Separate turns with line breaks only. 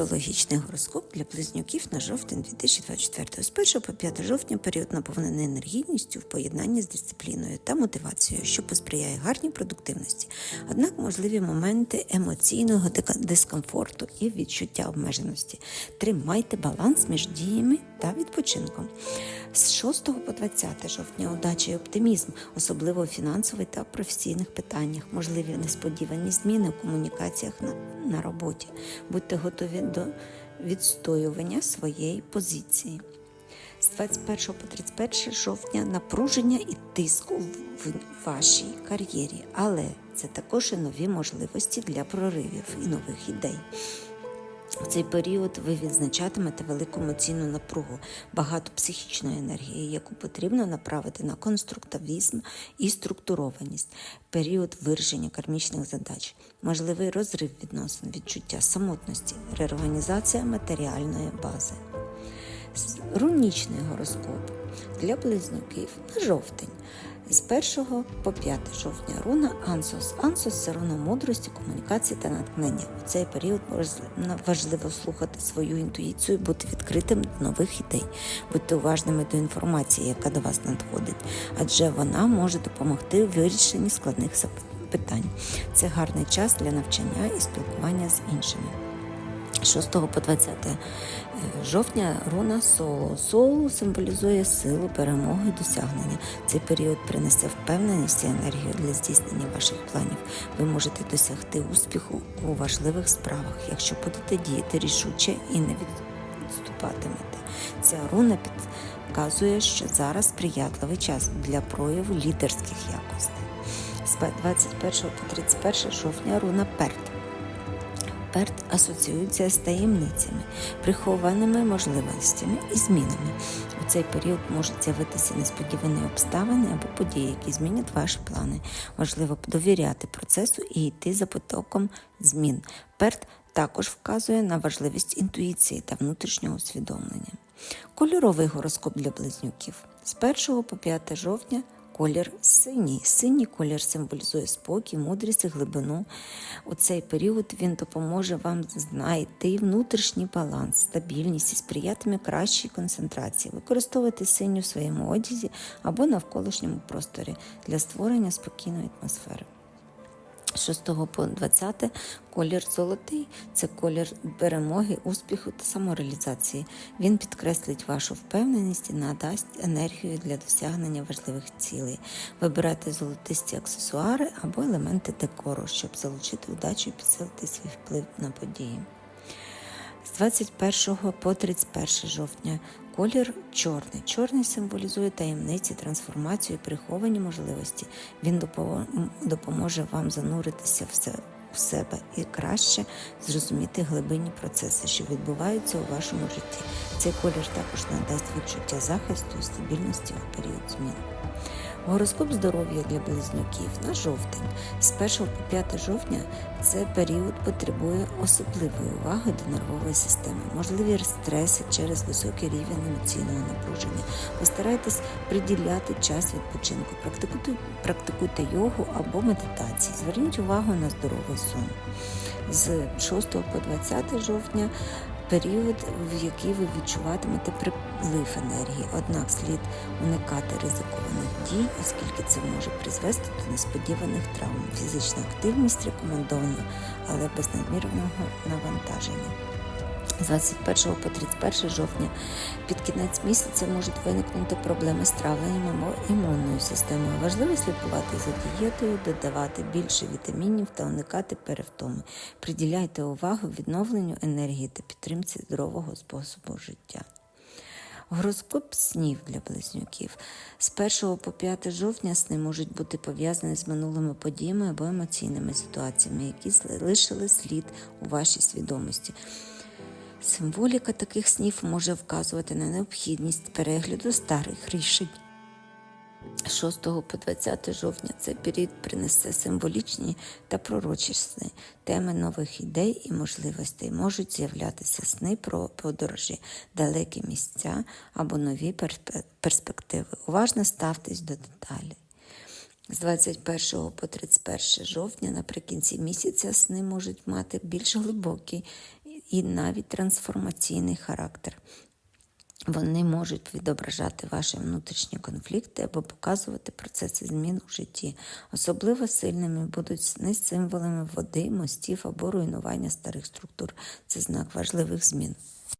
астрологічний гороскоп для близнюків на жовтень 2024. З 1 по 5 жовтня період наповнений енергійністю в поєднанні з дисципліною та мотивацією, що посприяє гарній продуктивності. Однак можливі моменти емоційного дискомфорту і відчуття обмеженості. Тримайте баланс між діями та відпочинком. З 6 по 20 жовтня удача і оптимізм, особливо у фінансових та професійних питаннях, можливі несподівані зміни у комунікаціях на, на роботі. Будьте готові до відстоювання своєї позиції. З 21 по 31 жовтня напруження і тиску в в вашій кар'єрі, але це також і нові можливості для проривів і нових ідей. В цей період ви відзначатимете велику емоційну напругу, багато психічної енергії, яку потрібно направити на конструктивізм і структурованість, період вирішення кармічних задач, можливий розрив відносин, відчуття самотності, реорганізація матеріальної бази. Рунічний гороскоп для близнюків на жовтень. З 1 по 5 жовтня руна Ансос. Ансос це руна мудрості, комунікації та натхнення. У цей період важливо слухати свою інтуїцію, бути відкритим до нових ідей, будьте уважними до інформації, яка до вас надходить, адже вона може допомогти у вирішенні складних питань. Це гарний час для навчання і спілкування з іншими. 6 по 20 жовтня руна соло. Соло символізує силу, перемогу і досягнення. Цей період принесе впевненість і енергію для здійснення ваших планів. Ви можете досягти успіху у важливих справах, якщо будете діяти рішуче і не відступатимете. Ця руна підказує, що зараз сприятливий час для прояву лідерських якостей. З 21 по 31 жовтня руна Перт. Перт асоціюється з таємницями, прихованими можливостями і змінами. У цей період можуть з'явитися несподівані обставини або події, які змінять ваші плани. Важливо довіряти процесу і йти за потоком змін. Перт також вказує на важливість інтуїції та внутрішнього усвідомлення. Кольоровий гороскоп для близнюків з 1 по 5 жовтня колір синій. Синій колір символізує спокій, мудрість і глибину. У цей період він допоможе вам знайти внутрішній баланс, стабільність і сприятиме кращій концентрації. Використовуйте синю в своєму одязі або навколишньому просторі для створення спокійної атмосфери. З 6 по 20 колір золотий це колір перемоги, успіху та самореалізації. Він підкреслить вашу впевненість і надасть енергію для досягнення важливих цілей. Вибирайте золотисті аксесуари або елементи декору, щоб залучити удачу і підсилити свій вплив на події. З 21 по 31 жовтня колір чорний. Чорний символізує таємниці, трансформацію, приховані можливості. Він допоможе вам зануритися в в себе і краще зрозуміти глибинні процеси, що відбуваються у вашому житті. Цей колір також надасть відчуття захисту і стабільності у період змін. Гороскоп здоров'я для близнюків на жовтень. З 1 по 5 жовтня цей період потребує особливої уваги до нервової системи, можливі стреси через високий рівень емоційного напруження. Постарайтесь приділяти час відпочинку, практикуйте, практикуйте йогу або медитації. Зверніть увагу на здоровий сон. З 6 по 20 жовтня період, в який ви відчуватимете приплив енергії, однак слід уникати ризикованих дій, оскільки це може призвести до несподіваних травм. Фізична активність рекомендована, але без надмірного навантаження. З 21 по 31 жовтня під кінець місяця можуть виникнути проблеми з травленням або імунною системою. Важливо слідкувати за дієтою, додавати більше вітамінів та уникати перевтоми. Приділяйте увагу відновленню енергії та підтримці здорового способу життя. Гороскоп снів для близнюків. З 1 по 5 жовтня сни можуть бути пов'язані з минулими подіями або емоційними ситуаціями, які залишили слід у вашій свідомості. Символіка таких снів може вказувати на необхідність перегляду старих рішень. 6 по 20 жовтня цей період принесе символічні та пророчі сни. Теми нових ідей і можливостей можуть з'являтися сни про подорожі, далекі місця або нові перспективи. Уважно ставтесь до деталей. З 21 по 31 жовтня наприкінці місяця сни можуть мати більш глибокі і навіть трансформаційний характер. Вони можуть відображати ваші внутрішні конфлікти або показувати процеси змін у житті. Особливо сильними будуть не символами води, мостів або руйнування старих структур. Це знак важливих змін.